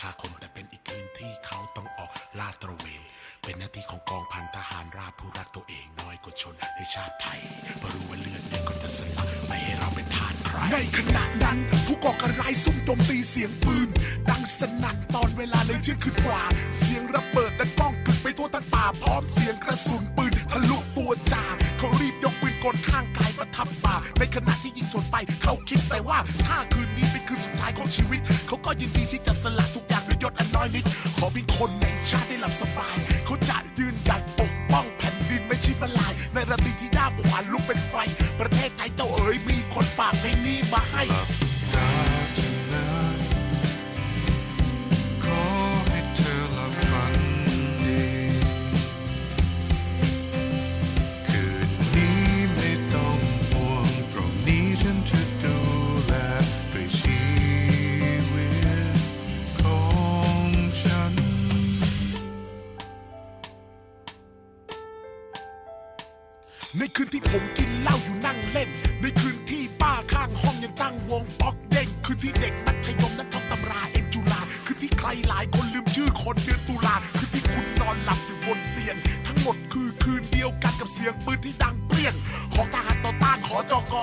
ฆ่าคนแต่เป็นอีกคืนที่เขาต้องออกลาดตระเวน เป็นหน้าที่ของกองพันทหารราบผู้รักตัวเองน้อยกว่าชนในชาติไทยเพราะรู้ว่าเลือดเนี่ยก็จะสลักไม่ให้เราเป็นทานใคร ในขณะนั้นผู้ก่อการร้ายซุ่มโจมตีเสียงปืน ดังสนั่นตอนเวลาเลยเที่ยงคืนกว่า เสียงระเบิดดังก้องกึกไปทั่วทั้งป่าพร้อมเสียงกระสุนปืนทะลุตัวจ่า ขณะที่ยิงสวนไปเขาคิดแต่ว่า ถ้าคืนนี้เป็นคืนสุดท้ายของชีวิต เขาก็ยินดีที่จะสละทุกอย่างด้วยยศอันน้อยนิด ขอเพียงคนในชาติได้หลับสบาย เขาจะยืนหยัดปกป้องแผ่นดินไม่ชิบละลาย ในระตีที่ด้าขวานลุกเป็นไฟ ประเทศไทยเจ้าเอ๋ยมีคนฝากเพลงนี้มาให้ ในคืนที่ผมกินเหล้าอยู่นั่งเล่น ในคืนที่ป้าข้างห้องยังตั้งวงป๊อกเด้งคืนที่เด็กมัธยมนั้นท่องตำราเอ็นจุฬาคืนที่ใครหลายคนลืมชื่อคนเดือนตุลาคืนที่คุณนอนหลับอยู่บนเตียง ทั้งหมดคือคืนเดียวกันกับเสียงปืนที่ดังเปรี้ยง ของทหารต่อต้านขอจก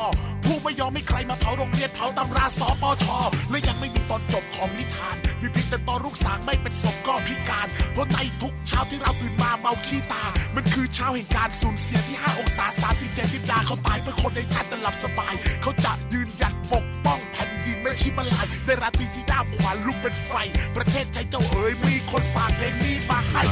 ผู้ไม่ยอมให้ใครมาเผาโรงเรียนเผาตำราสปชและยังไม่มีตอนจบของนิทานมีเพียงแต่ตอนลูกสางไม่เป็นศพก็พิการเพราะในทุกเช้าที่เราตื่นมา เมาขี้ตา มันคือเช้าแห่งการสูญเสียที่ 5 องศา37นิดาเขาตายเพื่อคนในชาติจะหลับสบาย เขาจะยืนหยัดปกป้องแผ่นดินไม่ชิบลายในราตรีที่ด้ามขวานลุกเป็นไฟ ประเทศไทยเจ้าเอ๋ยมีคนฝากเพลงนี้มาให้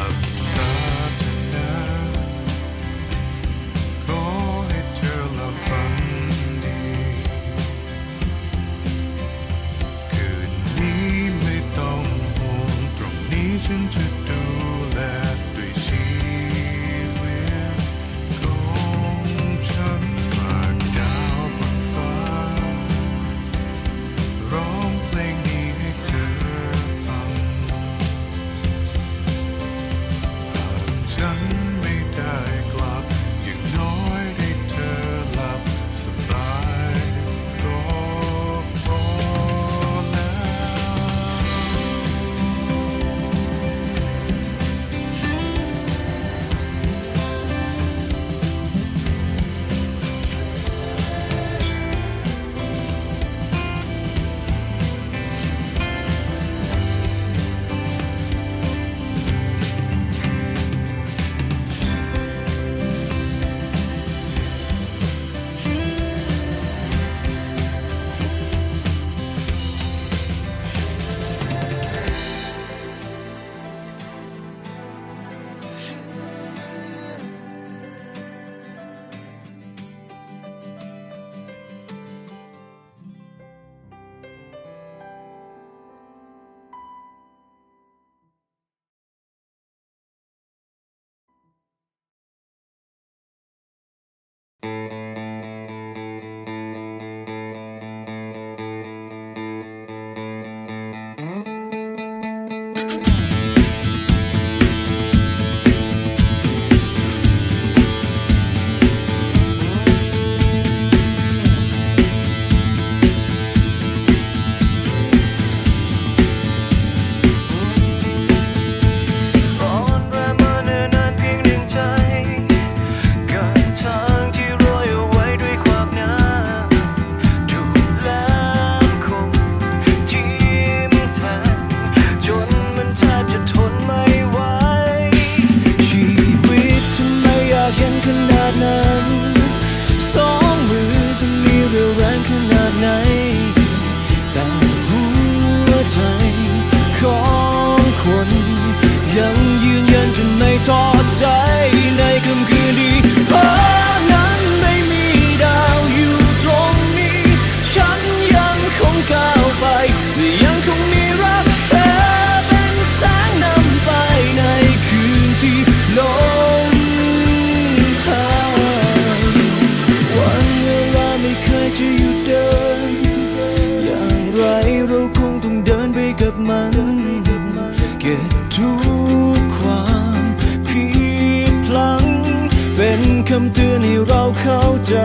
คำเตือนให้เราเข้าใจ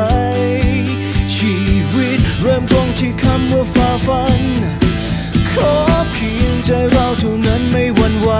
ชีวิตเริ่มต้นที่คำว่าฝ่าฟัน ขอเพียงใจเราเท่านั้นไม่หวั่นไหว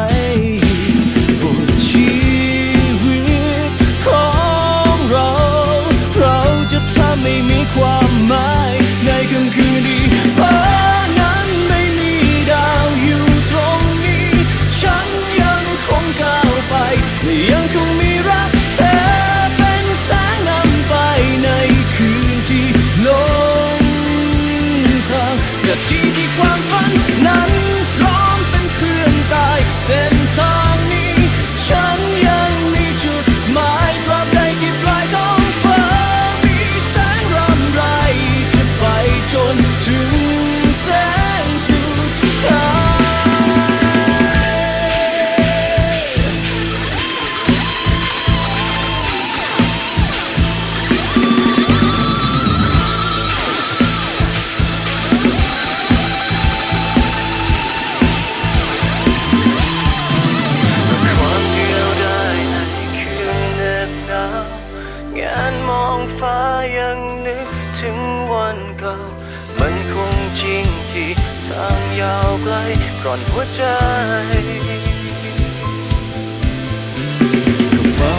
อนหัวใจกับเรา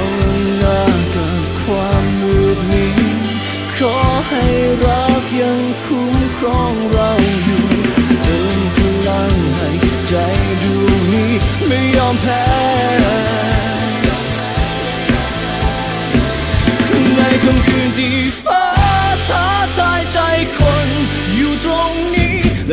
หน้ากับความมืดมิดขอให้รักยังคุ้มครองเรา